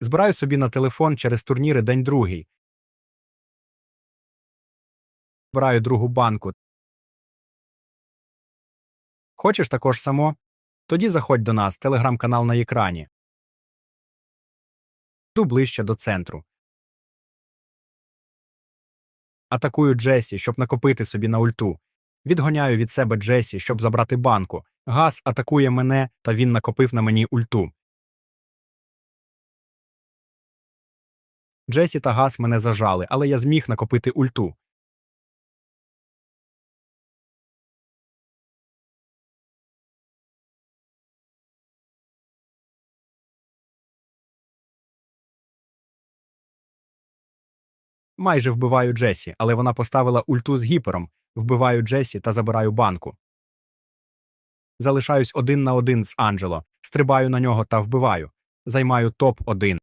Збираю собі на телефон через турніри день другий. Збираю другу банку. Хочеш також само? Тоді заходь до нас, телеграм-канал на екрані. Йду ближче до центру. Атакую Джесі, щоб накопити собі на ульту. Відгоняю від себе Джесі, щоб забрати банку. Газ атакує мене, та він накопив на мені ульту. Джесі та Газ мене зажали, але я зміг накопити ульту. Майже вбиваю Джесі, але вона поставила ульту з гіпером. Вбиваю Джесі та забираю банку. Залишаюсь один на один з Анджело, стрибаю на нього та вбиваю. Займаю топ-1.